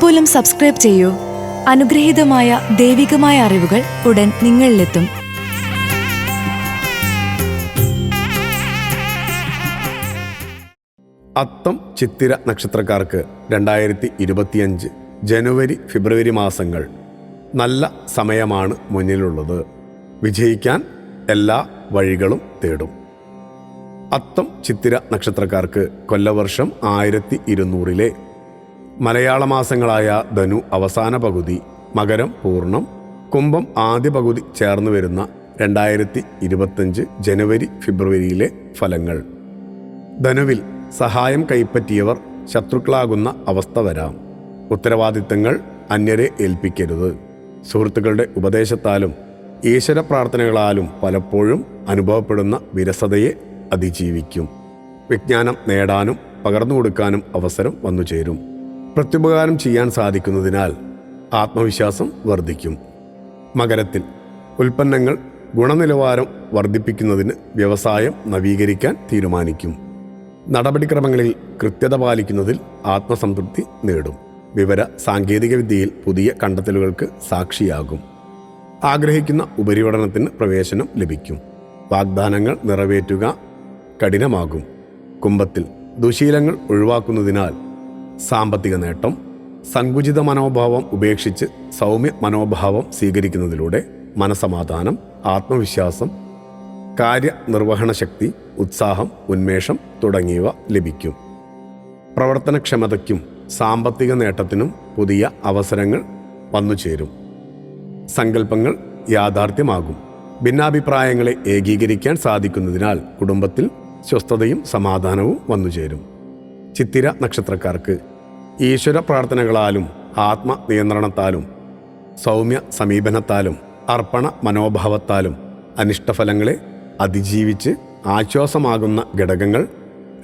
താമ്പൂലം subscribe ചെയ്യൂ. അനുഗ്രഹീതമായ ദൈവികമായ അറിവുകൾ ഉടൻ നിങ്ങളിലെത്തും. അത്തം ചിത്തിര നക്ഷത്രക്കാർക്ക് രണ്ടായിരത്തി ഇരുപത്തിയഞ്ച് ജനുവരി ഫെബ്രുവരി മാസങ്ങൾ നല്ല സമയമാണ് മുന്നിലുള്ളത്. വിജയിക്കാൻ എല്ലാ വഴികളും തേടും. അത്തം ചിത്തിര നക്ഷത്രക്കാർക്ക് കൊല്ലവർഷം ആയിരത്തി ഇരുന്നൂറിലെ മലയാള മാസങ്ങളായ ധനു അവസാന പകുതി മകരം പൂർണം കുംഭം ആദ്യ പകുതി ചേർന്ന് വരുന്ന രണ്ടായിരത്തി ഇരുപത്തഞ്ച് ജനുവരി ഫെബ്രുവരിയിലെ ഫലങ്ങൾ. ധനുവിൽ സഹായം കൈപ്പറ്റിയവർ ശത്രുക്കളാകുന്ന അവസ്ഥ വരാം. ഉത്തരവാദിത്തങ്ങൾ അന്യരെ ഏൽപ്പിക്കരുത്. സുഹൃത്തുക്കളുടെ ഉപദേശത്താലും ഈശ്വര പ്രാർത്ഥനകളാലും പലപ്പോഴും അനുഭവപ്പെടുന്ന വിരസതയെ അതിജീവിക്കും. വിജ്ഞാനം നേടാനും പകർന്നു കൊടുക്കാനും അവസരം വന്നു ചേരും പ്രത്യുപകാരം ചെയ്യാൻ സാധിക്കുന്നതിനാൽ ആത്മവിശ്വാസം വർദ്ധിക്കും. മകരത്തിൽ ഉൽപ്പന്നങ്ങൾ ഗുണനിലവാരം വർദ്ധിപ്പിക്കുന്നതിന് വ്യവസായം നവീകരിക്കാൻ തീരുമാനിക്കും. നടപടിക്രമങ്ങളിൽ കൃത്യത പാലിക്കുന്നതിൽ ആത്മസംതൃപ്തി നേടും. വിവര സാങ്കേതികവിദ്യയിൽ പുതിയ കണ്ടെത്തലുകൾക്ക് സാക്ഷിയാകും. ആഗ്രഹിക്കുന്ന ഉപരിപഠനത്തിന് പ്രവേശനം ലഭിക്കും. വാഗ്ദാനങ്ങൾ നിറവേറ്റുക കഠിനമാകും. കുംഭത്തിൽ ദുശീലങ്ങൾ ഒഴിവാക്കുന്നതിനാൽ സാമ്പത്തിക നേട്ടം സങ്കുചിത മനോഭാവം ഉപേക്ഷിച്ച് സൗമ്യ മനോഭാവം സ്വീകരിക്കുന്നതിലൂടെ മനസമാധാനം ആത്മവിശ്വാസം കാര്യനിർവഹണ ശക്തി ഉത്സാഹം ഉന്മേഷം തുടങ്ങിയവ ലഭിക്കും. പ്രവർത്തനക്ഷമതയ്ക്കും സാമ്പത്തിക നേട്ടത്തിനും പുതിയ അവസരങ്ങൾ വന്നുചേരും. സങ്കല്പങ്ങൾ യാഥാർത്ഥ്യമാകും. ഭിന്നാഭിപ്രായങ്ങളെ ഏകീകരിക്കാൻ സാധിക്കുന്നതിനാൽ കുടുംബത്തിൽ സ്വസ്ഥതയും സമാധാനവും വന്നുചേരും. ചിത്തിര നക്ഷത്രക്കാർക്ക് ഈശ്വര പ്രാർത്ഥനകളാലും ആത്മനിയന്ത്രണത്താലും സൗമ്യ സമീപനത്താലും അർപ്പണ മനോഭാവത്താലും അനിഷ്ടഫലങ്ങളെ അതിജീവിച്ച് ആശ്വാസമാകുന്ന ഘടകങ്ങൾ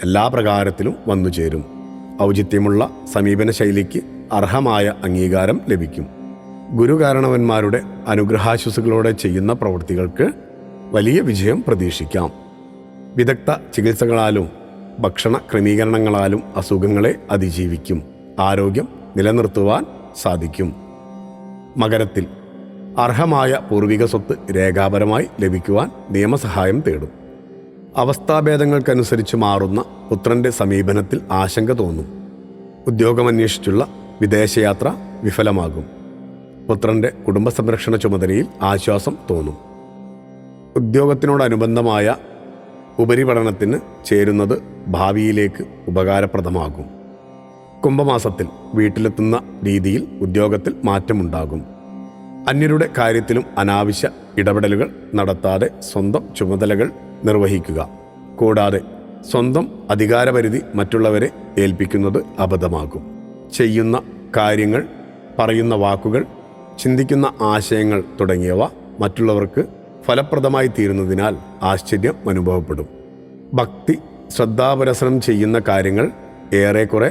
എല്ലാ പ്രകാരത്തിലും വന്നു ചേരും. ഔചിത്യമുള്ള സമീപന ശൈലിക്ക് അർഹമായ അംഗീകാരം ലഭിക്കും. ഗുരുകാരണവന്മാരുടെ അനുഗ്രഹാശ്വസുകളോടെ ചെയ്യുന്ന പ്രവൃത്തികൾക്ക് വലിയ വിജയം പ്രതീക്ഷിക്കാം. വിദഗ്ധ ചികിത്സകളാലും ഭക്ഷണ ക്രമീകരണങ്ങളാലും അസുഖങ്ങളെ അതിജീവിക്കും. ആരോഗ്യം നിലനിർത്തുവാൻ സാധിക്കും. മകരത്തിൽ അർഹമായ പൂർവിക സ്വത്ത് രേഖാപരമായി ലഭിക്കുവാൻ നിയമസഹായം തേടും. അവസ്ഥാഭേദങ്ങൾക്കനുസരിച്ച് മാറുന്ന പുത്രന്റെ സമീപനത്തിൽ ആശങ്ക തോന്നും. ഉദ്യോഗമന്വേഷിച്ചുള്ള വിദേശയാത്ര വിഫലമാകും. പുത്രന്റെ കുടുംബ സംരക്ഷണ ചുമതലയിൽ ആശ്വാസം തോന്നും. ഉദ്യോഗത്തിനോടനുബന്ധമായ ഉപരിപഠനത്തിന് ചേരുന്നത് ഭാവിയിലേക്ക് ഉപകാരപ്രദമാകും. കുംഭമാസത്തിൽ വീട്ടിലെത്തുന്ന രീതിയിൽ ഉദ്യോഗത്തിൽ മാറ്റമുണ്ടാകും. അന്യരുടെ കാര്യത്തിലും അനാവശ്യ ഇടപെടലുകൾ നടത്താതെ സ്വന്തം ചുമതലകൾ നിർവഹിക്കുക. കൂടാതെ സ്വന്തം അധികാരപരിധി മറ്റുള്ളവരെ ഏൽപ്പിക്കുന്നത് അബദ്ധമാകും. ചെയ്യുന്ന കാര്യങ്ങൾ പറയുന്ന വാക്കുകൾ ചിന്തിക്കുന്ന ആശയങ്ങൾ തുടങ്ങിയവ മറ്റുള്ളവർക്ക് ഫലപ്രദമായി തീരുന്നതിനാൽ ആശ്ചര്യം അനുഭവപ്പെടും. ഭക്തി ശ്രദ്ധാപരസനം ചെയ്യുന്ന കാര്യങ്ങൾ ഏറെക്കുറെ